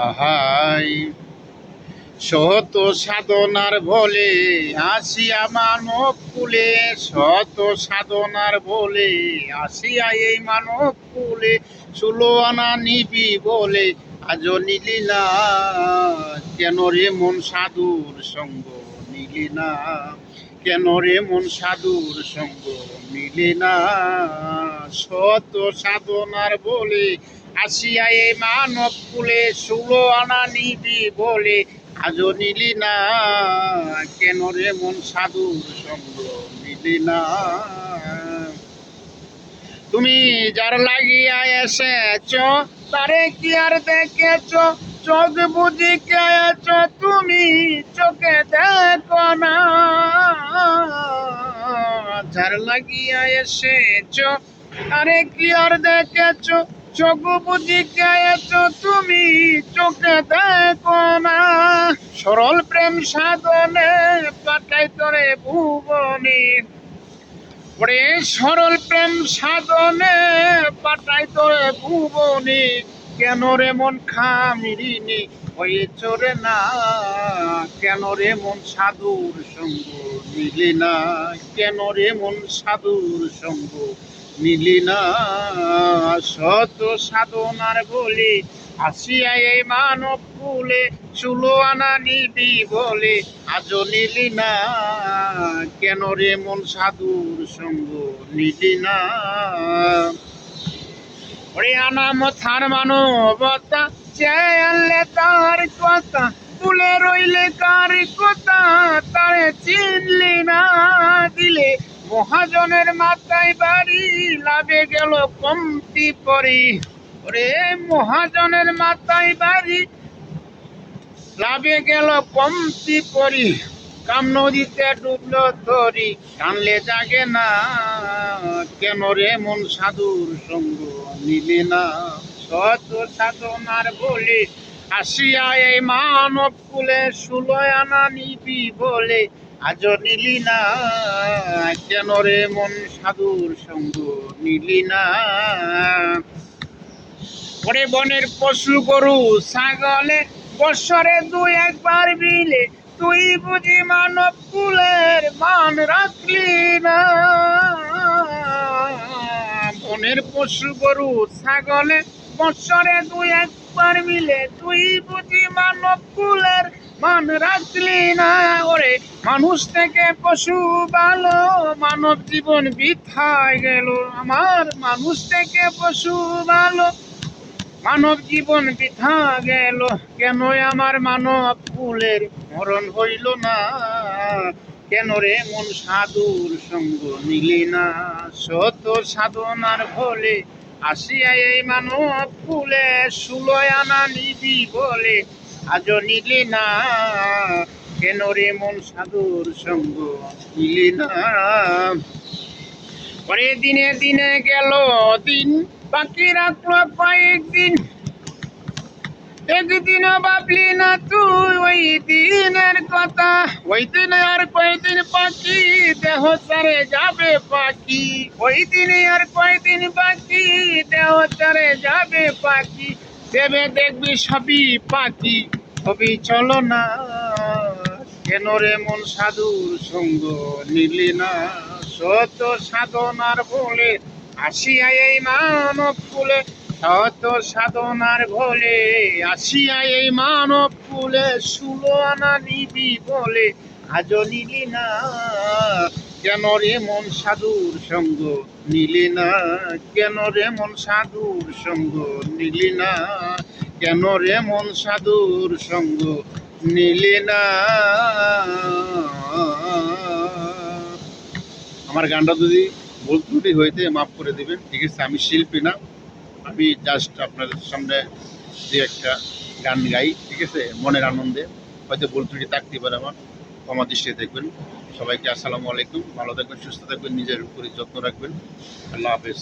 আহাই। শত সাধনার বলে আসিয়া মানব কুলে, শত সাধনার বলে আসিয়া এই মানব কুলে চুলো আনা নিবি বলে আজ নিলি না কেন রে মন সাধুর সঙ্গ নিলি না কেন রে মন সাধুর সঙ্গ মিলে না শত সাধনার বলে আসিয়া এই মানব কুলে ষোলো আনা নিবি বলে আজও নিলি না। কেন রে মন সাধুর সঙ্গ নিলি না? তুমি যার লাগিয়া এসেছ, তারে কি আর দেখেছ? চোখ বুঝি খেয়েছ, তুমি চোখে দেখো না। যার লাগিয়া এসেছ, তারে কি আর দেখেছ? খেয়েছ তুমি, চোখে দেখো না। সরল প্রেম সাধনে পাঠাই তোরে ভুবনী। ওরে সরল প্রেম সাধনে পাঠাই তোরে ভুবনি। কেন রে মন খামিরিনি, ওই চোরে না। কেন রে মন সাধুর সঙ্গ মিলি না। কেন রে মন সাধুর সঙ্গ মিলি না শত সাধনার বলি আসিয়া এই মানব কুলে চুলো আনা নিবি বলে আজ নিলি না। কেন রে মন সাধুর সঙ্গ নিলি না? ওরে আনা মথার মানবতা চেয়ে আনলে তার কথা ভুলে রইলে কার কথা, তারে চিনলি না দিলে মহাজনের মাথায় বাড়ি লাভে গেল কমতি পরি। ওরে মহাজনের মাথায় বাড়ি লাভে গেল কমতি পরি। কাম নদীতে ডুবলো তরি টানলে জাগে না। কেন রে মন সাধুর সঙ্গ নিলে না? শত সাধনার বলে আসিয়া এই মানব কুলে ষোলোয় আনা নিবি বলে। আজ নিলি না, কেন রে মন সাধুর সঙ্গ নিলি না? ওরে বনের পশু গরু, ছাগলে বৎসরে দুই একবার বিলে তুই বুঝি মানব কুলের মান রাখলি না? বনের পশু গরু, ছাগলে বৎসরে দুই একবার মিলে, তুই বুঝি মানব কুলের মান রাখলি না ওরে মানুষ থেকে পশু ভালো মানব জীবন বৃথায় গেল। আমার মানুষ থেকে পশু ভালো মানব জীবন বৃথা গেল। কেন আমার মানব ফুলের মরণ হইল না? কেন রে মন সাধুর সঙ্গ নিলি না? শত সাধনার ফলে আসিয়া এই মানব ফুলে সুলয় আনা নিবি বলে। আজ নিলি না, কেন রে মন সাধুর সঙ্গ নিলি না? পরে দিনে দিনে গেল দিন, বাকি রাখল কয়েকদিন একদিনও ভাবলি না তুই, ওই দিনের কথা। ওই দিনে আর কয়দিন বাকি, দেহ চারে যাবে পাখি। ওই দিনে আর কয়দিন বাকি, দেহ চারে যাবে পাখি। দেবে দেখবি সবই পাখি। ছবি চলো না, কেন রে মন সাধুর সঙ্গ নিলি না? শত সাধনার বলে আসিয়া এই মানব কুলে শত সাধনার বলে আসিয়া এই মানব কুলে ষোলো আনা নিবি বলে, আজও নিলি না। কেন রে মন সাধুর সঙ্গ নিলি না? কেন রে মন সাধুর সঙ্গ নিলি না? কেন রে মন সাধুর সঙ্গ নিলি না? আমার গানটা যদি ভুল ত্রুটি হইতে মাফ করে দেবেন, ঠিক আছে? আমি শিল্পী না। আমি জাস্ট আপনাদের সামনে যে একটা গান গাই, ঠিক আছে? মনের আনন্দে। হয়তো ভুল ত্রুটি থাকতে পারে আমার। ক্ষমা দৃষ্টিতে দেখবেন। সবাইকে আসসালামু আলাইকুম। ভালো থাকবেন, সুস্থ থাকবেন, নিজের উপরে যত্ন রাখবেন। আল্লাহ হাফেজ।